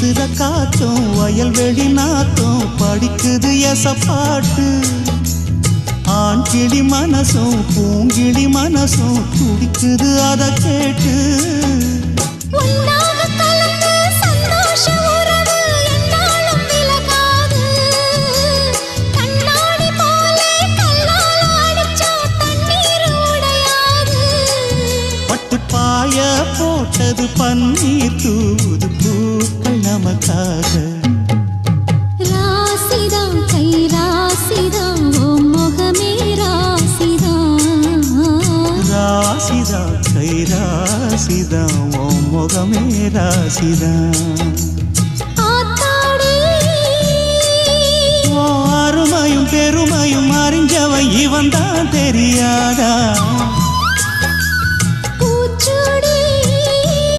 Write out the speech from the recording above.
வீசுற காத்தும் வயல்வெளி நாத்தும் படிக்குது எசப்பாட்டு ஆண் கிளி மனசும் பூங்கிளி மனசும் துடிக்குது அத கேட்டு. ஒன்னாக கலந்து சந்தோஷ ராசிதா கை ராசிதா ஓ முகமே ராசிதா ஓ அருமையும் பெருமையும் அறிஞ்சவன் இவன் தான் தெரியாதா?